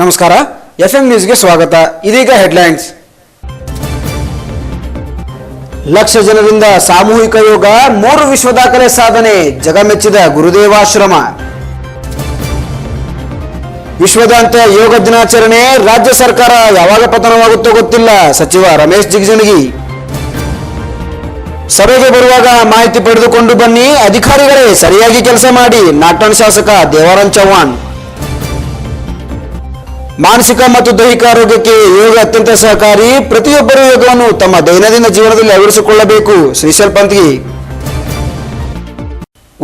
ನಮಸ್ಕಾರ F M ನ್ಯೂಸ್ಗೆ ಸ್ವಾಗತ. ಇದೀಗ ಹೆಡ್ಲೈನ್ಸ್. ಲಕ್ಷ ಜನರಿಂದ ಸಾಮೂಹಿಕ ಯೋಗ, ಮೂರು ವಿಶ್ವ ದಾಖಲೆ ಸಾಧನೆ, ಜಗಮೆಚ್ಚಿದ ಗುರುದೇವಾಶ್ರಮ. ವಿಶ್ವದಾಂತ ಯೋಗ ದಿನಾಚರಣೆ, ರಾಜ್ಯ ಸರ್ಕಾರ ಯಾವಾಗ ಪತನವಾಗುತ್ತೋ ಗೊತ್ತಿಲ್ಲ, ಸಚಿವ ರಮೇಶ್ ಜಿಗಜಿಣಗಿ. ಸಭೆಗೆ ಬರುವಾಗ ಮಾಹಿತಿ ಪಡೆದುಕೊಂಡು ಬನ್ನಿ, ಅಧಿಕಾರಿಗಳೇ ಸರಿಯಾಗಿ ಕೆಲಸ ಮಾಡಿ, ನಾಟನ್ ಶಾಸಕ ದೇವಾರಾಮ್ ಚೌಹಾಣ್ ಮಾನಸಿಕ ಮತ್ತು ದೈಹಿಕ ಆರೋಗ್ಯಕ್ಕೆ ಯೋಗ ಅತ್ಯಂತ ಸಹಕಾರಿ. ಪ್ರತಿಯೊಬ್ಬರು ಯೋಗವನ್ನು ತಮ್ಮ ದೈನಂದಿನ ಜೀವನದಲ್ಲಿ ಅಳವಡಿಸಿಕೊಳ್ಳಬೇಕು. ಶ್ರೀಶಲ್ ಪಂತ್ಗಿ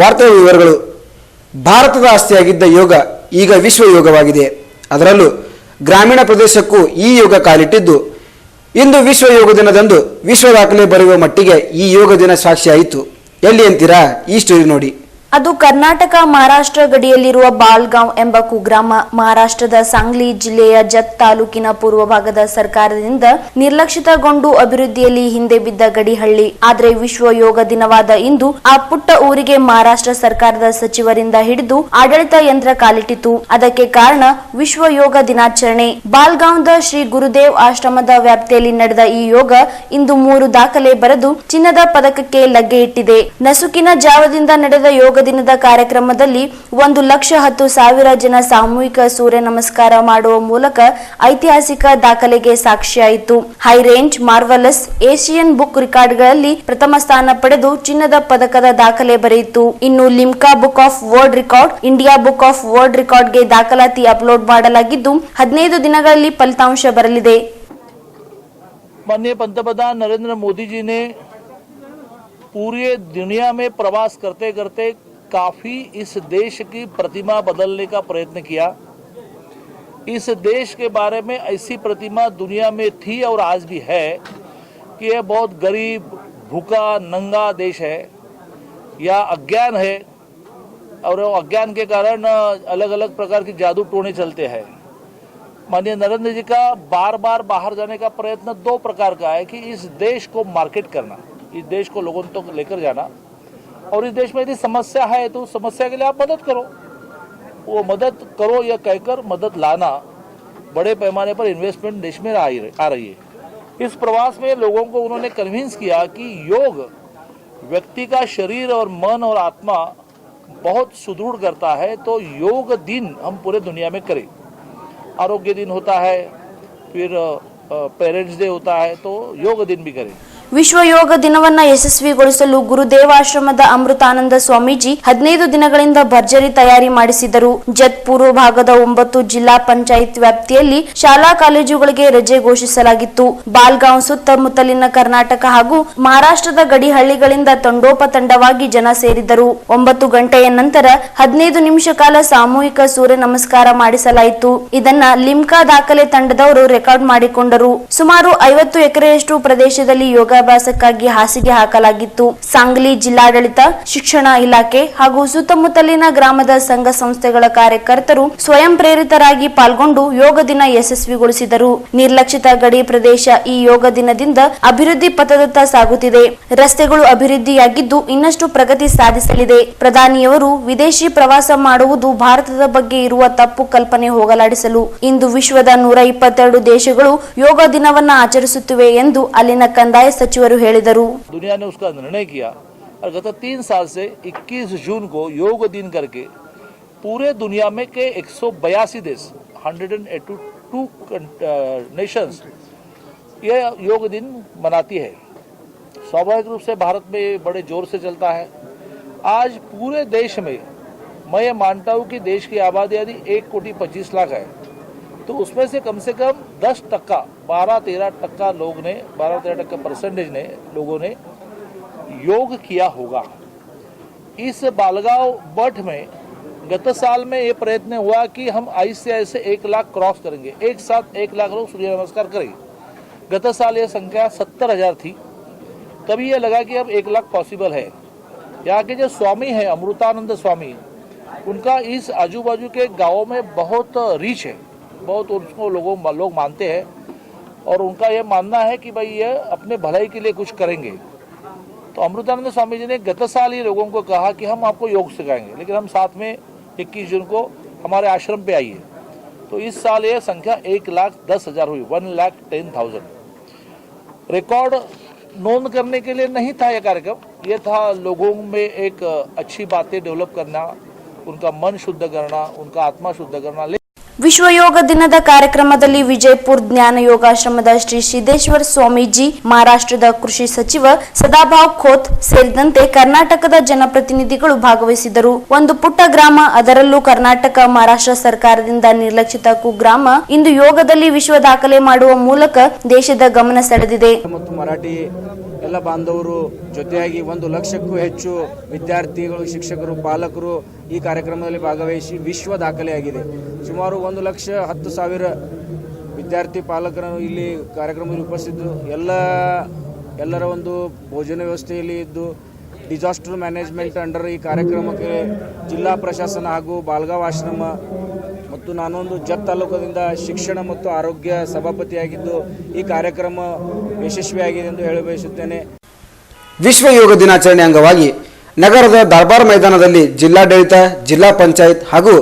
ವಾರ್ತೆಯ ವಿವರಗಳು. ಭಾರತದ ಆಸ್ತಿಯಾಗಿದ್ದ ಯೋಗ ಈಗ ವಿಶ್ವ ಯೋಗವಾಗಿದೆ. ಅದರಲ್ಲೂ ಗ್ರಾಮೀಣ ಪ್ರದೇಶಕ್ಕೂ ಈ ಯೋಗ ಕಾಲಿಟ್ಟಿದ್ದು. ಇಂದು ವಿಶ್ವ ಯೋಗ ದಿನದಂದು ವಿಶ್ವ ದಾಖಲೆ ಬರೆಯುವ ಮಟ್ಟಿಗೆ ಈ ಯೋಗ ದಿನ ಸಾಕ್ಷಿಯಾಯಿತು. ಎಲ್ಲಿ ಅಂತೀರಾ? ಈ ಸ್ಟೋರಿ ನೋಡಿ. ಅದು ಕರ್ನಾಟಕ ಮಹಾರಾಷ್ಟ್ರ ಗಡಿಯಲ್ಲಿರುವ ಬಾಲ್ಗಾಂವ್ ಎಂಬ ಕುಗ್ರಾಮ. ಮಹಾರಾಷ್ಟ್ರದ ಸಾಂಗ್ಲಿ ಜಿಲ್ಲೆಯ ಜತ್ ತಾಲೂಕಿನ ಪೂರ್ವ ಭಾಗದ ಸರ್ಕಾರದಿಂದ ನಿರ್ಲಕ್ಷಿತಗೊಂಡು ಅಭಿವೃದ್ಧಿಯಲ್ಲಿ ಹಿಂದೆ ಬಿದ್ದ ಗಡಿಹಳ್ಳಿ. ಆದರೆ ವಿಶ್ವ ಯೋಗ ದಿನವಾದ ಇಂದು ಆ ಪುಟ್ಟ ಊರಿಗೆ ಮಹಾರಾಷ್ಟ್ರ ಸರ್ಕಾರದ ಸಚಿವರಿಂದ ಹಿಡಿದು ಆಡಳಿತ ಯಂತ್ರ ಕಾಲಿಟ್ಟಿತು ಅದಕ್ಕೆ ಕಾರಣ ವಿಶ್ವ ಯೋಗ ದಿನಾಚರಣೆ. ಬಾಲ್ಗಾಂವ್ದ ಶ್ರೀ ಗುರುದೇವ್ ಆಶ್ರಮದ ವ್ಯಾಪ್ತಿಯಲ್ಲಿ ನಡೆದ ಈ ಯೋಗ ಇಂದು ಮೂರು ದಾಖಲೆ ಬರೆದು ಚಿನ್ನದ ಪದಕಕ್ಕೆ ಲಗ್ಗೆ ಇಟ್ಟಿದೆ. ನಸುಕಿನ ಜಾವದಿಂದ ನಡೆದ ಯೋಗ ದಿನದ ಕಾರ್ಯಕ್ರಮದಲ್ಲಿ ಒಂದು ಲಕ್ಷ ಹತ್ತು ಸಾವಿರ ಜನ ಸಾಮೂಹಿಕ ಸೂರ್ಯ ನಮಸ್ಕಾರ ಮಾಡುವ ಮೂಲಕ ಐತಿಹಾಸಿಕ ದಾಖಲೆಗೆ ಸಾಕ್ಷಿಯಾಯಿತು high range marvellous Asian book ರೆಕಾರ್ಡ್ಗಳಲ್ಲಿ ಪ್ರಥಮ ಸ್ಥಾನ ಪಡೆದು ಚಿನ್ನದ ಪದಕದ ದಾಖಲೆ ಬರೆಯಿತು ಇನ್ನು Limca book of world record India book of world ರೆಕಾರ್ಡ್ಗೆ ದಾಖಲಾತಿ ಅಪ್ಲೋಡ್ ಮಾಡಲಾಗಿದ್ದು ಹದಿನೈದು ದಿನಗಳಲ್ಲಿ ಫಲಿತಾಂಶ ಬರಲಿದೆ माननीय पंतप्रधान नरेंद्र मोदी जी ने पूरे दुनिया में प्रवास करते करते काफ़ी इस देश की प्रतिमा बदलने का प्रयत्न किया। इस देश के बारे में ऐसी प्रतिमा दुनिया में थी और आज भी है कि यह बहुत गरीब, भूखा, नंगा देश है। या अज्ञान है और अज्ञान के कारण अलग अलग प्रकार की जादू टोने चलते हैं। माननीय नरेंद्र जी का बार बार बाहर जाने का प्रयत्न दो प्रकार का है कि इस देश को मार्केट करना, इस देश को लोगों तक तो लेकर जाना। और इस देश में यदि समस्या है तो उस समस्या के लिए आप मदद करो। वो मदद करो या कहकर मदद लाना बड़े पैमाने पर इन्वेस्टमेंट देश में आ रही है। इस प्रवास में लोगों को उन्होंने कन्विंस किया कि योग व्यक्ति का शरीर और मन और आत्मा बहुत सुदृढ़ करता है तो योग दिन हम पूरे दुनिया में करें। आरोग्य दिन होता है, फिर पेरेंट्स डे होता है तो योग दिन भी करें। ವಿಶ್ವ ಯೋಗ ದಿನವನ್ನ ಯಶಸ್ವಿಗೊಳಿಸಲು ಗುರುದೇವಾಶ್ರಮದ ಅಮೃತಾನಂದ ಸ್ವಾಮೀಜಿ ಹದಿನೈದು ದಿನಗಳಿಂದ ಭರ್ಜರಿ ತಯಾರಿ ಮಾಡಿಸಿದರು. ಜತ್ ಪೂರ್ವ ಭಾಗದ ಒಂಬತ್ತು ಜಿಲ್ಲಾ ಪಂಚಾಯತ್ ವ್ಯಾಪ್ತಿಯಲ್ಲಿ ಶಾಲಾ ಕಾಲೇಜುಗಳಿಗೆ ರಜೆ ಘೋಷಿಸಲಾಗಿತ್ತು. ಬಾಲ್ಗಾಂವ್ ಸುತ್ತಮುತ್ತಲಿನ ಕರ್ನಾಟಕ ಹಾಗೂ ಮಹಾರಾಷ್ಟ್ರದ ಗಡಿಹಳ್ಳಿಗಳಿಂದ ತಂಡೋಪ ತಂಡೋಪತಂಡವಾಗಿ ಜನ ಸೇರಿದರು. ಒಂಬತ್ತು ಗಂಟೆಯ ನಂತರ ಹದಿನೈದು ನಿಮಿಷ ಕಾಲ ಸಾಮೂಹಿಕ ಸೂರ್ಯ ನಮಸ್ಕಾರ ಮಾಡಿಸಲಾಯಿತು. ಇದನ್ನ ಲಿಮ್ಕಾ ದಾಖಲೆ ತಂಡದವರು ರೆಕಾರ್ಡ್ ಮಾಡಿಕೊಂಡರು. ಸುಮಾರು ಐವತ್ತು ಎಕರೆಯಷ್ಟು ಪ್ರದೇಶದಲ್ಲಿ ಯೋಗಾಭ್ಯಾಸಕ್ಕಾಗಿ ಹಾಸಿಗೆ ಹಾಕಲಾಗಿತ್ತು. ಸಾಂಗ್ಲಿ ಜಿಲ್ಲಾಡಳಿತ, ಶಿಕ್ಷಣ ಇಲಾಖೆ ಹಾಗೂ ಸುತ್ತಮುತ್ತಲಿನ ಗ್ರಾಮದ ಸಂಘ ಸಂಸ್ಥೆಗಳ ಕಾರ್ಯಕರ್ತರು ಸ್ವಯಂ ಪ್ರೇರಿತರಾಗಿ ಪಾಲ್ಗೊಂಡು ಯೋಗ ದಿನ ಯಶಸ್ವಿಗೊಳಿಸಿದರು. ನಿರ್ಲಕ್ಷಿತ ಗಡಿ ಪ್ರದೇಶ ಈ ಯೋಗ ದಿನದಿಂದ ಅಭಿವೃದ್ಧಿ ಪಥದತ್ತ ಸಾಗುತ್ತಿದೆ. ರಸ್ತೆಗಳು ಅಭಿವೃದ್ಧಿಯಾಗಿದ್ದು ಇನ್ನಷ್ಟು ಪ್ರಗತಿ ಸಾಧಿಸಲಿದೆ. ಪ್ರಧಾನಿಯವರು ವಿದೇಶಿ ಪ್ರವಾಸ ಮಾಡುವುದು ಭಾರತದ ಬಗ್ಗೆ ಇರುವ ತಪ್ಪು ಕಲ್ಪನೆ ಹೋಗಲಾಡಿಸಲು, ಇಂದು ವಿಶ್ವದ ನೂರ ಇಪ್ಪತ್ತೆರಡು ದೇಶಗಳು ಯೋಗ ದಿನವನ್ನ ಆಚರಿಸುತ್ತಿವೆ ಎಂದು ಅಲ್ಲಿನ ಕಂದಾಯ ಸಚಿವರು ಹೇಳಿದರು दुनिया ने उसका निर्णय किया और गत तीन साल से 21 जून को योग दिन करके पूरे दुनिया में के एक देश 182 नेशंस ये योग दिन मनाती है स्वाभाविक रूप से भारत में ये बड़े जोर से चलता है आज पूरे देश में मैं ये मानता हूँ कि देश की आबादी यदि एक कोटि पच्चीस लाख है तो उसमें से कम से कम 10 टक्का, बारह तेरह टक्का लोग ने, बारह तेरह टक्का परसेंटेज ने, लोगों ने योग किया होगा। इस बालगांव मठ में गत साल में ये प्रयत्न हुआ कि हम ऐसे ऐसे एक लाख क्रॉस करेंगे। एक साथ एक लाख लोग सूर्य नमस्कार करेंगे। गत साल ये संख्या सत्तर हज़ार थी। तभी ये लगा कि अब एक लाख पॉसिबल है। यहाँ के जो स्वामी हैं, अमृतानंद स्वामी, उनका इस आजू बाजू के गाँवों में बहुत रीच है। बहुत उसको लोगों लोग मानते हैं और उनका ये मानना है कि भाई ये अपने भलाई के लिए कुछ करेंगे। तो अमृतानंद स्वामी जी ने गत साल ही लोगों को कहा कि हम आपको योग सिखाएँगे, लेकिन हम साथ में 21 जून को हमारे आश्रम पे आइए। तो इस साल ये संख्या एक लाख दस हज़ार हुई, one lakh ten thousand. Record नोंद करने के लिए नहीं था यह कार्यक्रम, ये था लोगों में एक अच्छी बातें डेवलप करना, उनका मन शुद्ध करना, उनका आत्मा शुद्ध करना। ವಿಶ್ವ ಯೋಗ ದಿನದ ಕಾರ್ಯಕ್ರಮದಲ್ಲಿ ವಿಜಯಪುರ ಜ್ಞಾನ ಯೋಗಾಶ್ರಮದ ಶ್ರೀ ಸಿದ್ದೇಶ್ವರ ಸ್ವಾಮೀಜಿ, ಮಹಾರಾಷ್ಟ್ರದ ಕೃಷಿ ಸಚಿವ ಸದಾಭಾವ್ ಖೋತ್ ಸೇರಿದಂತೆ ಕರ್ನಾಟಕದ ಜನಪ್ರತಿನಿಧಿಗಳು ಭಾಗವಹಿಸಿದರು. ಒಂದು ಪುಟ್ಟ ಗ್ರಾಮ, ಅದರಲ್ಲೂ ಕರ್ನಾಟಕ, ಮಹಾರಾಷ್ಟ್ರ ಸರ್ಕಾರದಿಂದ ನಿರ್ಲಕ್ಷಿತ ಕುಗ್ರಾಮ ಇಂದು ಯೋಗದಲ್ಲಿ ವಿಶ್ವ ದಾಖಲೆ ಮಾಡುವ ಮೂಲಕ ದೇಶದ ಗಮನ ಸೆಳೆದಿದೆ. ಎಲ್ಲ ಬಾಂಧವರು ಜೊತೆಯಾಗಿ ಒಂದು ಲಕ್ಷಕ್ಕೂ ಹೆಚ್ಚು ವಿದ್ಯಾರ್ಥಿಗಳು, ಶಿಕ್ಷಕರು, ಪಾಲಕರು ಈ ಕಾರ್ಯಕ್ರಮದಲ್ಲಿ ಭಾಗವಹಿಸಿ ವಿಶ್ವ ದಾಖಲೆಯಾಗಿದೆ. ಸುಮಾರು ಒಂದು ಲಕ್ಷ ಹತ್ತು ಸಾವಿರ ವಿದ್ಯಾರ್ಥಿ ಪಾಲಕರು ಇಲ್ಲಿ ಕಾರ್ಯಕ್ರಮದಲ್ಲಿ ಉಪಸ್ಥಿತರು ಎಲ್ಲ, ಎಲ್ಲರ ಒಂದು ಭೋಜನ ವ್ಯವಸ್ಥೆಯಲ್ಲಿ ಇದ್ದು ಡಿಸಾಸ್ಟರ್ ಮ್ಯಾನೇಜ್ಮೆಂಟ್ ಅಂಡರ್ ಈ ಕಾರ್ಯಕ್ರಮಕ್ಕೆ ಜಿಲ್ಲಾ ಪ್ರಶಾಸನ ಹಾಗೂ ಬಾಲ್ಗಾವ್ ಆಶ್ರಮ ಮತ್ತು ನಾನೊಂದು ಜತ್ ತಾಲೂಕದಿಂದ ಶಿಕ್ಷಣ ಮತ್ತು ಆರೋಗ್ಯ ಸಭಾಪತಿಯಾಗಿದ್ದು ಈ ಕಾರ್ಯಕ್ರಮ ಯಶಸ್ವಿಯಾಗಿದೆ ಎಂದು ಹೇಳ ಬಯಸುತ್ತೇನೆ. ವಿಶ್ವ ಯೋಗ ದಿನಾಚರಣೆ ಅಂಗವಾಗಿ ನಗರದ ದರ್ಬಾರ್ ಮೈದಾನದಲ್ಲಿ ಜಿಲ್ಲಾಡಳಿತ, ಜಿಲ್ಲಾ ಪಂಚಾಯತ್ ಹಾಗೂ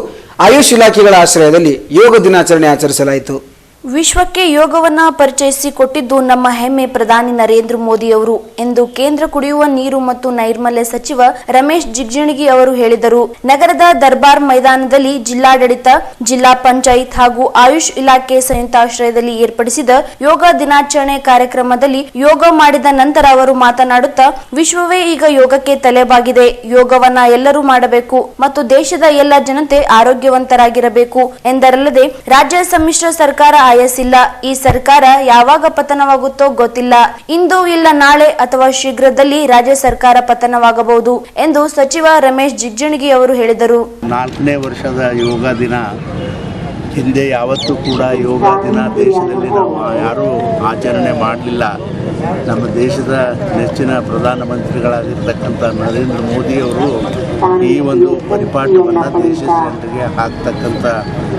ಆಯುಷ್ ಇಲಾಖೆಗಳ ಆಶ್ರಯದಲ್ಲಿ ಯೋಗ ದಿನಾಚರಣೆ ಆಚರಿಸಲಾಯಿತು. ವಿಶ್ವಕ್ಕೆ ಯೋಗವನ್ನ ಪರಿಚಯಿಸಿ ಕೊಟ್ಟಿದ್ದು ನಮ್ಮ ಹೆಮ್ಮೆ ಪ್ರಧಾನಿ ನರೇಂದ್ರ ಮೋದಿ ಅವರು ಎಂದು ಕೇಂದ್ರ ಕುಡಿಯುವ ನೀರು ಮತ್ತು ನೈರ್ಮಲ್ಯ ಸಚಿವ ರಮೇಶ್ ಜಿಗಜಿಣಗಿ ಅವರು ಹೇಳಿದರು. ನಗರದ ದರ್ಬಾರ್ ಮೈದಾನದಲ್ಲಿ ಜಿಲ್ಲಾಡಳಿತ, ಜಿಲ್ಲಾ ಪಂಚಾಯತ್ ಹಾಗೂ ಆಯುಷ್ ಇಲಾಖೆ ಸಂಯುಕ್ತಾಶ್ರಯದಲ್ಲಿ ಏರ್ಪಡಿಸಿದ ಯೋಗ ದಿನಾಚರಣೆ ಕಾರ್ಯಕ್ರಮದಲ್ಲಿ ಯೋಗ ಮಾಡಿದ ನಂತರ ಅವರು ಮಾತನಾಡುತ್ತಾ, ವಿಶ್ವವೇ ಈಗ ಯೋಗಕ್ಕೆ ತಲೆಬಾಗಿದೆ. ಯೋಗವನ್ನ ಎಲ್ಲರೂ ಮಾಡಬೇಕು ಮತ್ತು ದೇಶದ ಎಲ್ಲ ಜನತೆ ಆರೋಗ್ಯವಂತರಾಗಿರಬೇಕು ಎಂದರಲ್ಲದೆ, ರಾಜ್ಯ ಸಮ್ಮಿಶ್ರ ಸರ್ಕಾರ ಆಯಸಿಲ್ಲ ಈ ಸರ್ಕಾರ ಯಾವಾಗ ಪತನವಾಗುತ್ತೋ ಗೊತ್ತಿಲ್ಲ. ಇಂದು ಇಲ್ಲ ನಾಳೆ ಅಥವಾ ಶೀಘ್ರದಲ್ಲಿ ರಾಜ್ಯ ಸರ್ಕಾರ ಪತನವಾಗಬಹುದು ಎಂದು ಸಚಿವ ರಮೇಶ್ ಜಿಗಜಿಣಗಿ ಅವರು ಹೇಳಿದರು. ನಾಲ್ಕನೇ ವರ್ಷದ ಯೋಗ ದಿನ, ಹಿಂದೆ ಯಾವತ್ತೂ ಕೂಡ ಯೋಗ ದಿನ ದೇಶದಲ್ಲಿ ನಾವು ಯಾರೂ ಆಚರಣೆ ಮಾಡಲಿಲ್ಲ. ನಮ್ಮ ದೇಶದ ನೆಚ್ಚಿನ ಪ್ರಧಾನಮಂತ್ರಿಗಳಾಗಿರ್ತಕ್ಕಂಥ ನರೇಂದ್ರ ಮೋದಿಯವರು ಈ ಒಂದು ಪರಿಪಾಠವನ್ನು ದೇಶ ಜನರಿಗೆ ಹಾಕ್ತಕ್ಕಂಥ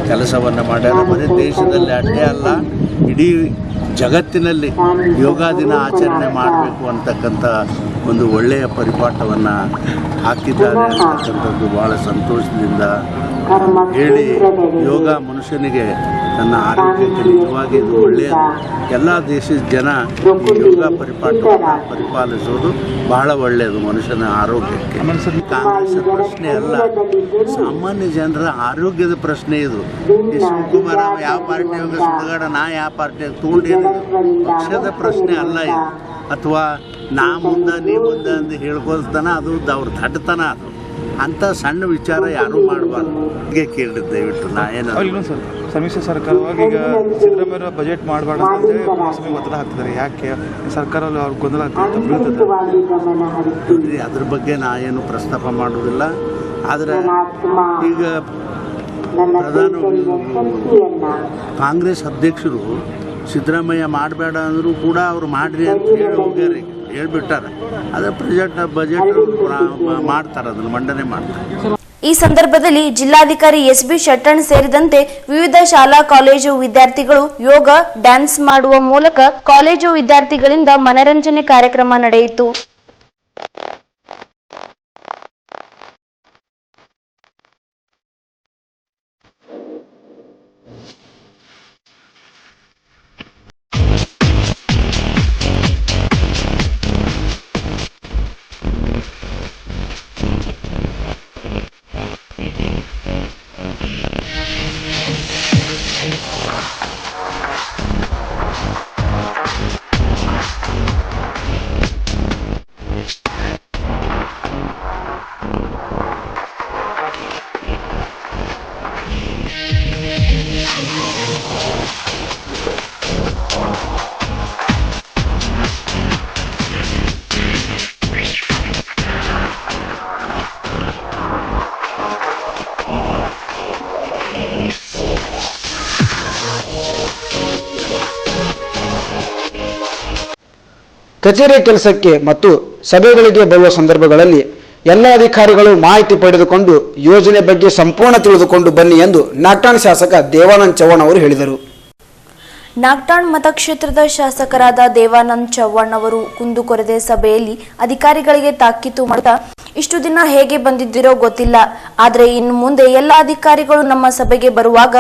ಕೆಲಸವನ್ನು ಮಾಡ್ಯಾರ. ಬರೀ ದೇಶದಲ್ಲಿ ಅಡ್ಡೇ ಅಲ್ಲ, ಇಡೀ ಜಗತ್ತಿನಲ್ಲಿ ಯೋಗ ದಿನ ಆಚರಣೆ ಮಾಡಬೇಕು ಅಂತಕ್ಕಂಥ ಒಂದು ಒಳ್ಳೆಯ ಪರಿಪಾಠವನ್ನು ಹಾಕಿದ್ದಾರೆ ಅಂತಕ್ಕಂಥದ್ದು ಭಾಳ ಸಂತೋಷದಿಂದ ಹೇಳಿ ಯೋಗ ಮನುಷ್ಯನಿಗೆ ತನ್ನ ಆರೋಗ್ಯಕ್ಕೆ ನಿಜವಾಗಿ ಇದು ಒಳ್ಳೆಯದು ಎಲ್ಲ ದೇಶದ ಜನ ಈ ಯೋಗ ಪರಿಪಾಠವನ್ನು ಪರಿಪಾಲಿಸೋದು ಬಹಳ ಒಳ್ಳೆಯದು ಮನುಷ್ಯನ ಆರೋಗ್ಯಕ್ಕೆ. ಕಾಂಗ್ರೆಸ್ ಪ್ರಶ್ನೆ ಅಲ್ಲ. ಸಾಮಾನ್ಯ ಜನರ ಆರೋಗ್ಯದ ಪ್ರಶ್ನೆ ಇದು. ಈ ಶಿವಕುಮಾರ್ ಅವ ಯಾವ ಪಾರ್ಟಿ ಯೋಗ ಸುಡಗಾಡ ನಾ ಯಾವ ಪಾರ್ಟಿ ತಗೊಂಡೇನಿದು. ಪಕ್ಷದ ಪ್ರಶ್ನೆ ಅಲ್ಲ ಇದು. ಅಥವಾ ನಾ ಮುಂದೆ ನೀ ಮುಂದೆ ಅಂತ ಹೇಳ್ಕೊಳ್ತಾನ ಅದು ಅವ್ರ ದಡ್ಡತನ ಅದು. ಅಂತ ಸಣ್ಣ ವಿಚಾರ ಯಾರೂ ಮಾಡಬಾರ್ದು. ಹೀಗೆ ಕೇಳಿದ್ ದಯವಿಟ್ಟು ನಾ ಏನು ಇನ್ನೊಂದು ಸರ್ ಸಮ್ಮಿಶ್ರ ಸರ್ಕಾರವಾಗಿ ಈಗ ಸಿದ್ದರಾಮಯ್ಯ ಬಜೆಟ್ ಮಾಡಬಾರ್ದು ಅಂತೇಳಿ ಕುಮಾರಸ್ವಾಮಿ ಒತ್ತಡ ಹಾಕ್ತಿದ್ದಾರೆ. ಯಾಕೆ? ಸರ್ಕಾರದಲ್ಲಿ ಅವ್ರ ಗೊಂದಲ ಆಗ್ತದೆ ಅದ್ರ ಬಗ್ಗೆ ನಾ ಏನು ಪ್ರಸ್ತಾಪ ಮಾಡುವುದಿಲ್ಲ. ಆದರೆ ಈಗ ಪ್ರಧಾನ ಕಾಂಗ್ರೆಸ್ ಅಧ್ಯಕ್ಷರು ಸಿದ್ದರಾಮಯ್ಯ ಮಾಡಬೇಡ ಅಂದರೂ ಕೂಡ ಅವ್ರು ಮಾಡ್ರಿ ಅಂತ ಹೇಳಿ ಹೋಗ್ಯಾರ ಹೇಳ್ಬಿಟ್ಟಾರ. ಅದೇ ಪ್ರೆಸೆಂಟ್ ಬಜೆಟ್ ಮಾಡ್ತಾರೆ ಅದನ್ನು ಮಂಡನೆ ಮಾಡ್ತಾರೆ. ಈ ಸಂದರ್ಭದಲ್ಲಿ ಜಿಲ್ಲಾಧಿಕಾರಿ ಎಸ್ ಬಿ ಶೆಟ್ಟಣ್ ಸೇರಿದಂತೆ ವಿವಿಧ ಶಾಲಾ ಕಾಲೇಜು ವಿದ್ಯಾರ್ಥಿಗಳು ಯೋಗ ಡ್ಯಾನ್ಸ್ ಮಾಡುವ ಮೂಲಕ ಕಾಲೇಜು ವಿದ್ಯಾರ್ಥಿಗಳಿಂದ ಮನರಂಜನೆ ಕಾರ್ಯಕ್ರಮ ನಡೆಯಿತು. ಕಚೇರಿ ಕೆಲಸಕ್ಕೆ ಮತ್ತು ಸಭೆಗಳಿಗೆ ಬರುವ ಸಂದರ್ಭಗಳಲ್ಲಿ ಎಲ್ಲ ಅಧಿಕಾರಿಗಳು ಮಾಹಿತಿ ಪಡೆದುಕೊಂಡು ಯೋಜನೆ ಬಗ್ಗೆ ಸಂಪೂರ್ಣ ತಿಳಿದುಕೊಂಡು ಬನ್ನಿ ಎಂದು ನಾಗ್ಟಾಣ್ ಶಾಸಕ ದೇವಾನಂದ್ ಚೌಹಾಣ್ ಅವರು ಹೇಳಿದರು. ನಾಗ್ಟಾಣ್ ಮತಕ್ಷೇತ್ರದ ಶಾಸಕರಾದ ದೇವಾನಂದ್ ಚವ್ಹಾಣ್ ಅವರು ಕುಂದುಕೊರತೆ ಸಭೆಯಲ್ಲಿ ಅಧಿಕಾರಿಗಳಿಗೆ ತಾಕೀತು ಮಾಡುತ್ತಾ ಇಷ್ಟು ದಿನ ಹೇಗೆ ಬಂದಿದ್ದೀರೋ ಗೊತ್ತಿಲ್ಲ. ಆದರೆ ಇನ್ನು ಮುಂದೆ ಎಲ್ಲ ಅಧಿಕಾರಿಗಳು ನಮ್ಮ ಸಭೆಗೆ ಬರುವಾಗ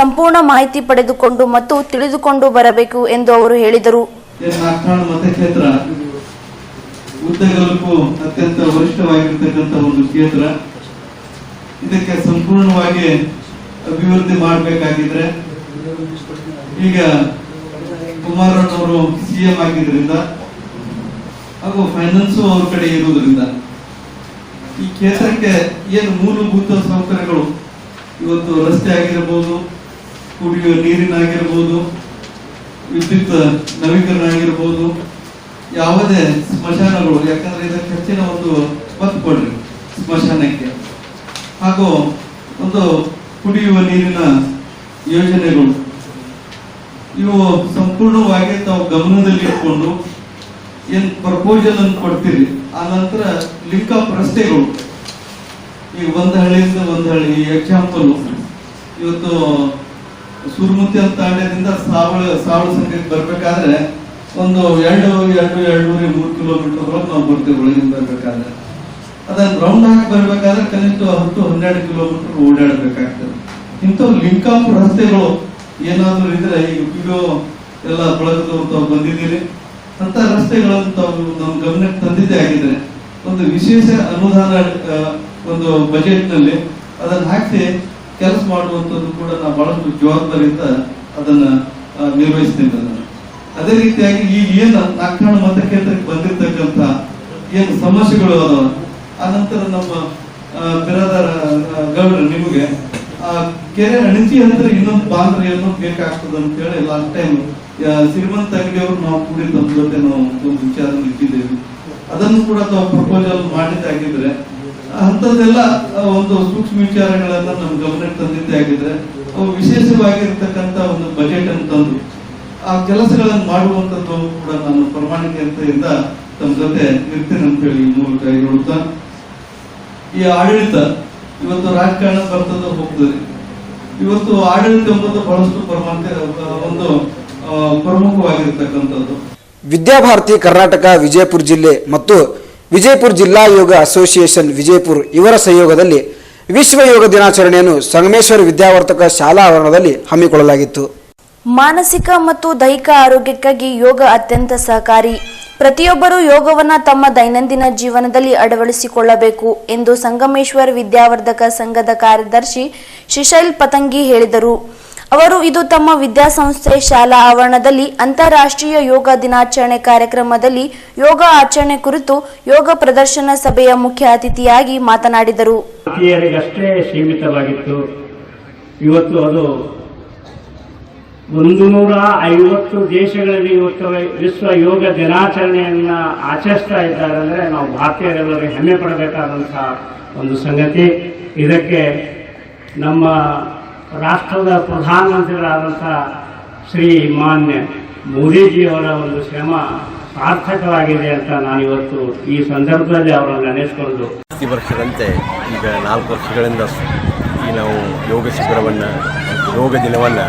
ಸಂಪೂರ್ಣ ಮಾಹಿತಿ ಪಡೆದುಕೊಂಡು ಮತ್ತು ತಿಳಿದುಕೊಂಡು ಬರಬೇಕು ಎಂದು ಅವರು ಹೇಳಿದರು. ಎನ್ ನಾಗ್ನಾಳ್ ಮತಕ್ಷೇತ್ರ. ಉದ್ದಗಲಕ್ಕೂ ಅತ್ಯಂತ ವರಿಷ್ಠವಾಗಿರ್ತಕ್ಕಂಥ ಒಂದು ಕ್ಷೇತ್ರ. ಇದಕ್ಕೆ ಸಂಪೂರ್ಣವಾಗಿ ಅಭಿವೃದ್ಧಿ ಮಾಡಬೇಕಾಗಿದ್ರೆ ಈಗ ಕುಮಾರಣ್ಣವರು ಸಿಎಂ ಆಗಿದ್ರಿಂದ ಹಾಗೂ ಫೈನಾನ್ಸು ಅವ್ರ ಕಡೆ ಇರುವುದರಿಂದ ಈ ಕ್ಷೇತ್ರಕ್ಕೆ ಏನು ಮೂಲಭೂತ ಸೌಕರ್ಯಗಳು? ಇವತ್ತು ರಸ್ತೆ ಆಗಿರಬಹುದು ಕುಡಿಯುವ ನೀರಿನಾಗಿರ್ಬೋದು ವಿದ್ಯುತ್ ನವೀಕರಣ ಆಗಿರ್ಬೋದು, ಯಾವುದೇ ಸ್ಮಶಾನಗಳು, ಯಾಕಂದ್ರೆ ಇದಕ್ಕೆ ಹೆಚ್ಚಿನ ಒಂದು ಒತ್ತು ಕೊಡ್ರಿ ಸ್ಮಶಾನಕ್ಕೆ. ಹಾಗೂ ಒಂದು ಕುಡಿಯುವ ನೀರಿನ ಯೋಜನೆಗಳು. ಇವು ಸಂಪೂರ್ಣವಾಗಿ ತಾವು ಗಮನದಲ್ಲಿ ಇಟ್ಕೊಂಡು ಏನ್ ಪ್ರಪೋಸಲ್ ಅನ್ನು ಕೊಡ್ತೀರಿ? ಆ ನಂತರ ಲಿಂಕ್ ಆಫ್ ರಸ್ತೆಗಳು. ಈಗ ಒಂದು ಹಳ್ಳಿಯಿಂದ ಒಂದು ಹಳ್ಳಿ ಎಕ್ಸಾಂಪಲ್ ಇವತ್ತು ಸುರ್ಮುತಿ ಅಂತ ತಾಂಡ್ಯದಿಂದ ಸಾವಳ ಸಾವಳ ಸಂಘಕ್ಕೆ ಬರ್ಬೇಕಾದ್ರೆ ಒಂದು ಎರಡು ಎರಡು, ಎರಡೂವರೆ, ಮೂರು ಕಿಲೋಮೀಟರ್ ಒಳಗೆ ನಾವು ಬರ್ತೀವಿ ಒಳಗಿಂದ ಬರ್ಬೇಕಾದ್ರೆ. ಅದನ್ನ ರೌಂಡ್ ಹಾಕಿ ಬರ್ಬೇಕಾದ್ರೆ ಕನಿಷ್ಠ ಹತ್ತು, ಹನ್ನೆರಡು ಕಿಲೋಮೀಟರ್ ಓಡಾಡಬೇಕಾಗ್ತದೆ. ಇಂಥವು ಲಿಂಕ್ ಆಫ್ ರಸ್ತೆಗಳು ಏನಾದ್ರೂ ಇದ್ರೆ ಈಗ ವಿಡಿಯೋ ಎಲ್ಲ ಬಳಗದವ್ರು ತಾವು ಬಂದಿದ್ದೀರಿ. ಅಂತ ರಸ್ತೆಗಳನ್ನು ತಾವು ನಮ್ಮ ಗಮನಕ್ಕೆ ತಂದಿದ್ದೇ ಆಗಿದ್ರೆ ಒಂದು ವಿಶೇಷ ಅನುದಾನ ಒಂದು ಬಜೆಟ್ನಲ್ಲಿ ಅದನ್ನ ಹಾಕಿ ಕೆಲಸ ಮಾಡುವಂಥದ್ದು ಕೂಡ ನಾವು ಬಹಳಷ್ಟು ಜವಾಬ್ದಾರಿಯಿಂದ ಅದನ್ನ ನಿರ್ವಹಿಸ್ತೇನೆ ನಾನು ಅದೇ ರೀತಿಯಾಗಿ ಈಗ ಏನು ನಾಲ್ಕಾಣ ಮತಕ್ಷೇತ್ರಕ್ಕೆ ಬಂದಿರತಕ್ಕಂತ ಏನು ಸಮಸ್ಯೆಗಳು ಅದಾವ ಆನಂತರ ನಂತರ ನಮ್ಮ ಬಿರಾದರ ಗೌಡ್ರ ನಿಮಗೆ ಕೆರೆ ಅಣಿಜಿ ಅಂದ್ರೆ ಇನ್ನೊಂದು ಬಾಂದ್ರ ಏನೋ ಬೇಕಾಗ್ತದೆ ಅಂತ ಹೇಳಿ ಲಾಸ್ಟ್ ಟೈಮ್ ಶ್ರೀಮಂತ ಅಂಗಡಿಯವರು ನಾವು ಕೂಡಿ ತಮ್ಮ ಜೊತೆ ನಾವು ಒಂದು ವಿಚಾರ ಇಟ್ಟಿದ್ದೇವೆ. ಅದನ್ನು ಕೂಡ ತಾವು ಪ್ರಪೋಸಲ್ ಮಾಡಿದ್ದಾಗಿದ್ರೆ ಅಂಥದ್ದೆಲ್ಲ ಒಂದು ಸೂಕ್ಷ್ಮ ವಿಚಾರಗಳನ್ನ ನಮ್ಮ ಗಮನಕ್ಕೆ ತಂದಿದ್ದೇ ಆಗಿದ್ರೆ, ಅವು ವಿಶೇಷವಾಗಿರ್ತಕ್ಕಂಥ ಒಂದು ಬಜೆಟ್ ಅನ್ನು ತಂದು, ಆ ಕೆಲಸಗಳನ್ನು ಮಾಡುವಂತದ್ದು ಕೂಡ ನಾನು ಪ್ರಾಮಾಣಿಕತೆಯಿಂದ ತಮ್ಮ ಜೊತೆ ಇರ್ತೇನೆ ಅಂತ ಹೇಳಿ ಈ ಮೂಲಕ ಹೇಳುತ್ತಾ ಈ ಆಡಳಿತ, ಇವತ್ತು ರಾಜಕಾರಣ ಬರ್ತದೆ ಹೋಗ್ತದೆ. ಇವತ್ತು ಆಡಳಿತ ಎಂಬುದು ಬಹಳಷ್ಟು ಪ್ರಮಾಣ ಒಂದು ಪ್ರಮುಖವಾಗಿರ್ತಕ್ಕಂಥದ್ದು. ವಿದ್ಯಾಭಾರತಿ ಕರ್ನಾಟಕ ವಿಜಯಪುರ ಜಿಲ್ಲೆ ಮತ್ತು ವಿಜಯಪುರ ಜಿಲ್ಲಾ ಯೋಗ ಅಸೋಸಿಯೇಷನ್ ವಿಜಯಪುರ ಇವರ ಸಹಯೋಗದಲ್ಲಿ ವಿಶ್ವ ಯೋಗ ದಿನಾಚರಣೆಯನ್ನು ಸಂಗಮೇಶ್ವರ ವಿದ್ಯಾವರ್ತಕ ಶಾಲಾ ಆವರಣದಲ್ಲಿ ಹಮ್ಮಿಕೊಳ್ಳಲಾಗಿತ್ತು. ಮಾನಸಿಕ ಮತ್ತು ದೈಹಿಕ ಆರೋಗ್ಯಕ್ಕಾಗಿ ಯೋಗ ಅತ್ಯಂತ ಸಹಕಾರಿ. ಪ್ರತಿಯೊಬ್ಬರೂ ಯೋಗವನ್ನು ತಮ್ಮ ದೈನಂದಿನ ಜೀವನದಲ್ಲಿ ಅಳವಡಿಸಿಕೊಳ್ಳಬೇಕು ಎಂದು ಸಂಗಮೇಶ್ವರ ವಿದ್ಯಾವರ್ಧಕ ಸಂಘದ ಕಾರ್ಯದರ್ಶಿ ಶಿಶೈಲ್ ಪತಂಗಿ ಹೇಳಿದರು. ಅವರು ಇದು ತಮ್ಮ ವಿದ್ಯಾಸಂಸ್ಥೆ ಶಾಲಾ ಆವರಣದಲ್ಲಿ ಅಂತಾರಾಷ್ಟ್ರೀಯ ಯೋಗ ದಿನಾಚರಣೆ ಕಾರ್ಯಕ್ರಮದಲ್ಲಿ ಯೋಗ ಆಚರಣೆ ಕುರಿತು ಯೋಗ ಪ್ರದರ್ಶನ ಸಭೆಯ ಮುಖ್ಯ ಅತಿಥಿಯಾಗಿ ಮಾತನಾಡಿದರು. ಭಾರತೀಯರಿಗಷ್ಟೇ ಸೀಮಿತವಾಗಿತ್ತು. ಇವತ್ತು ಅದು ಒಂದು ನೂರ ಐವತ್ತು ದೇಶಗಳಲ್ಲಿ ಇವತ್ತು ವಿಶ್ವ ಯೋಗ ದಿನಾಚರಣೆಯನ್ನ ಆಚರಿಸ್ತಾ ಇದ್ದಾರೆ ಅಂದ್ರೆ ನಾವು ಭಾರತೀಯರೆಲ್ಲರೂ ಹೆಮ್ಮೆ ಪಡಬೇಕಾದಂತಹ ಒಂದು ಸಂಗತಿ. ಇದಕ್ಕೆ ನಮ್ಮ ರಾಷ್ಟ್ರದ ಪ್ರಧಾನಮಂತ್ರಿಗಳಾದಂಥ ಶ್ರೀ ಮಾನ್ಯ ಮೋದಿಜಿಯವರ ಒಂದು ಶ್ರಮ ಸಾರ್ಥಕವಾಗಿದೆ ಅಂತ ನಾನು ಇವತ್ತು ಈ ಸಂದರ್ಭದಲ್ಲಿ ಅವರನ್ನು ನೆನೆಸಿಕೊಂಡು ಪ್ರತಿ ವರ್ಷದಂತೆ ಈಗ ನಾಲ್ಕು ವರ್ಷಗಳಿಂದ ಈ ನಾವು ಯೋಗ ಶಿಬಿರವನ್ನು ಯೋಗ ದಿನವನ್ನು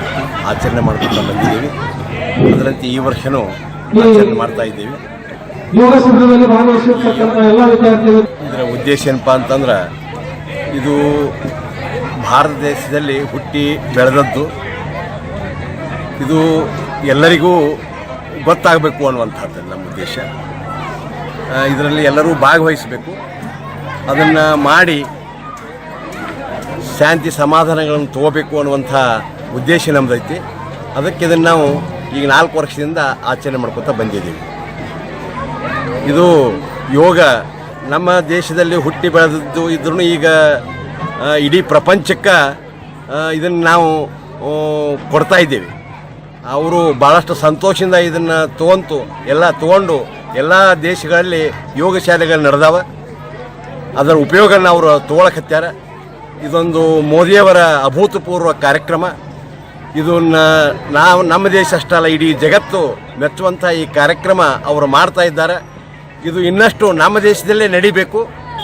ಆಚರಣೆ ಮಾಡ್ತಾ ಬಂದಿದ್ದೀವಿ. ಅದರಂತೆ ಈ ವರ್ಷನೂ ಆಚರಣೆ ಮಾಡ್ತಾ ಇದ್ದೀವಿ. ಯೋಗ ಶಿಬಿರದಲ್ಲಿ ಭಾಗವಹಿಸಿರ್ತಕ್ಕಂಥ ಎಲ್ಲ ವಿದ್ಯಾರ್ಥಿಗಳು ಇದರ ಉದ್ದೇಶ ಏನಪ್ಪ ಅಂತಂದ್ರೆ ಇದು ಭಾರತ ದೇಶದಲ್ಲಿ ಹುಟ್ಟಿ ಬೆಳೆದದ್ದು. ಇದು ಎಲ್ಲರಿಗೂ ಗೊತ್ತಾಗಬೇಕು ಅನ್ನುವಂಥದ್ದು ನಮ್ಮ ಉದ್ದೇಶ. ಇದರಲ್ಲಿ ಎಲ್ಲರೂ ಭಾಗವಹಿಸಬೇಕು. ಅದನ್ನು ಮಾಡಿ ಶಾಂತಿ ಸಮಾಧಾನಗಳನ್ನು ತಗೋಬೇಕು ಅನ್ನುವಂಥ ಉದ್ದೇಶ ನಮ್ಮದೈತಿ ಅದಕ್ಕೆ ಇದನ್ನು ನಾವು ಈಗ ನಾಲ್ಕು ವರ್ಷದಿಂದ ಆಚರಣೆ ಮಾಡ್ಕೊತಾ ಬಂದಿದ್ದೀವಿ. ಇದು ಯೋಗ ನಮ್ಮ ದೇಶದಲ್ಲಿ ಹುಟ್ಟಿ ಬೆಳೆದದ್ದು ಇದ್ರೂ ಈಗ ಇಡೀ ಪ್ರಪಂಚಕ್ಕೆ ಇದನ್ನು ನಾವು ಕೊಡ್ತಾ ಇದ್ದೀವಿ. ಅವರು ಭಾಳಷ್ಟು ಸಂತೋಷದಿಂದ ಇದನ್ನು ತೊಗೊಂತು ಎಲ್ಲ ತಗೊಂಡು, ಎಲ್ಲ ದೇಶಗಳಲ್ಲಿ ಯೋಗ ಶಾಲೆಗಳು ನಡೆದಾವ. ಅದರ ಉಪಯೋಗನ ಅವರು ತೊಗೊಳಕತ್ಯಾರ ಇದೊಂದು ಮೋದಿಯವರ ಅಭೂತಪೂರ್ವ ಕಾರ್ಯಕ್ರಮ. ಇದನ್ನು ನಾವು, ನಮ್ಮ ದೇಶ ಅಷ್ಟಲ್ಲ ಇಡೀ ಜಗತ್ತು ಮೆಚ್ಚುವಂಥ ಈ ಕಾರ್ಯಕ್ರಮ ಅವರು ಮಾಡ್ತಾ ಇದ್ದಾರೆ. ಇದು ಇನ್ನಷ್ಟು ನಮ್ಮ ದೇಶದಲ್ಲೇ ನಡಿಬೇಕು.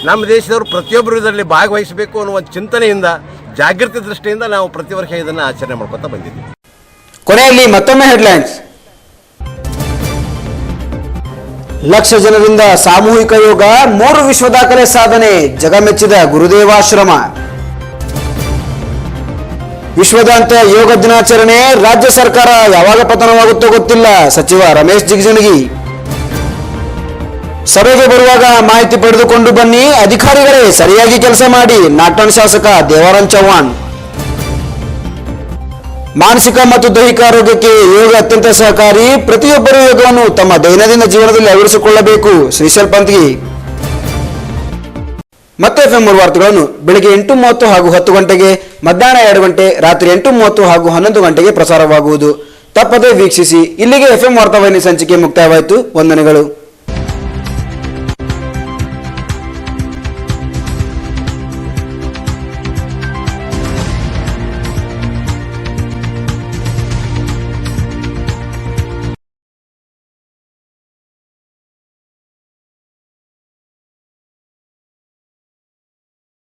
ನಮ್ಮ ದೇಶದವರು ಪ್ರತಿಯೊಬ್ಬರು ಇದರಲ್ಲಿ ಭಾಗವಹಿಸಬೇಕು ಅನ್ನುವ ಚಿಂತನೆಯಿಂದ, ಜಾಗೃತಿ ದೃಷ್ಟಿಯಿಂದ ನಾವು ಪ್ರತಿ ವರ್ಷ ಇದನ್ನು ಆಚರಣೆ ಮಾಡ್ಕೊತಾ ಬಂದಿದ್ದೀವಿ. ಕೊನೆಯಲ್ಲಿ ಮತ್ತೊಮ್ಮೆ ಹೆಡ್ಲೈನ್ಸ್. ಲಕ್ಷ ಜನರಿಂದ ಸಾಮೂಹಿಕ ಯೋಗ, ಮೂರು ವಿಶ್ವ ದಾಖಲೆ ಸಾಧನೆ, ಜಗಮೆಚ್ಚಿದ ಗುರುದೇವಾಶ್ರಮ. ವಿಶ್ವದಾಂತ ಯೋಗ ದಿನಾಚರಣೆ, ರಾಜ್ಯ ಸರ್ಕಾರ ಯಾವಾಗ ಪತನವಾಗುತ್ತೋ ಗೊತ್ತಿಲ್ಲ. ಸಚಿವ ರಮೇಶ್ ಜಿಗಜಿಣಗಿ. ಸಭೆಗೆ ಬರುವಾಗ ಮಾಹಿತಿ ಪಡೆದುಕೊಂಡು ಬನ್ನಿ. ಅಧಿಕಾರಿಗಳೇ, ಸರಿಯಾಗಿ ಕೆಲಸ ಮಾಡಿ. ನಾಟನ್ ಶಾಸಕ ದೇವರಾಮ್ ಚೌಹಾಣ್. ಮಾನಸಿಕ ಮತ್ತು ದೈಹಿಕ ಆರೋಗ್ಯಕ್ಕೆ ಯೋಗ ಅತ್ಯಂತ ಸಹಕಾರಿ. ಪ್ರತಿಯೊಬ್ಬರು ಯೋಗವನ್ನು ತಮ್ಮ ದೈನಂದಿನ ಜೀವನದಲ್ಲಿ ಅಳವಡಿಸಿಕೊಳ್ಳಬೇಕು. ಶ್ರೀಶಲ್ ಪಂತ್ಗಿ ಮತ್ತೆ ಎಫ್ಎಂ ಮೂರು ವಾರ್ತೆಗಳನ್ನು ಬೆಳಿಗ್ಗೆ ಎಂಟು ಮೂವತ್ತು ಹಾಗೂ ಹತ್ತು ಗಂಟೆಗೆ, ಮಧ್ಯಾಹ್ನ ಎರಡು ಗಂಟೆ, ರಾತ್ರಿ ಎಂಟು ಮೂವತ್ತು ಹಾಗೂ ಹನ್ನೊಂದು ಗಂಟೆಗೆ ಪ್ರಸಾರವಾಗುವುದು. ತಪ್ಪದೇ ವೀಕ್ಷಿಸಿ. ಇಲ್ಲಿಗೆ ಎಫ್ಎಂ ವಾರ್ತಾವಾಹಿನಿ ಸಂಚಿಕೆ ಮುಕ್ತಾಯವಾಯಿತು. ವಂದನೆಗಳು.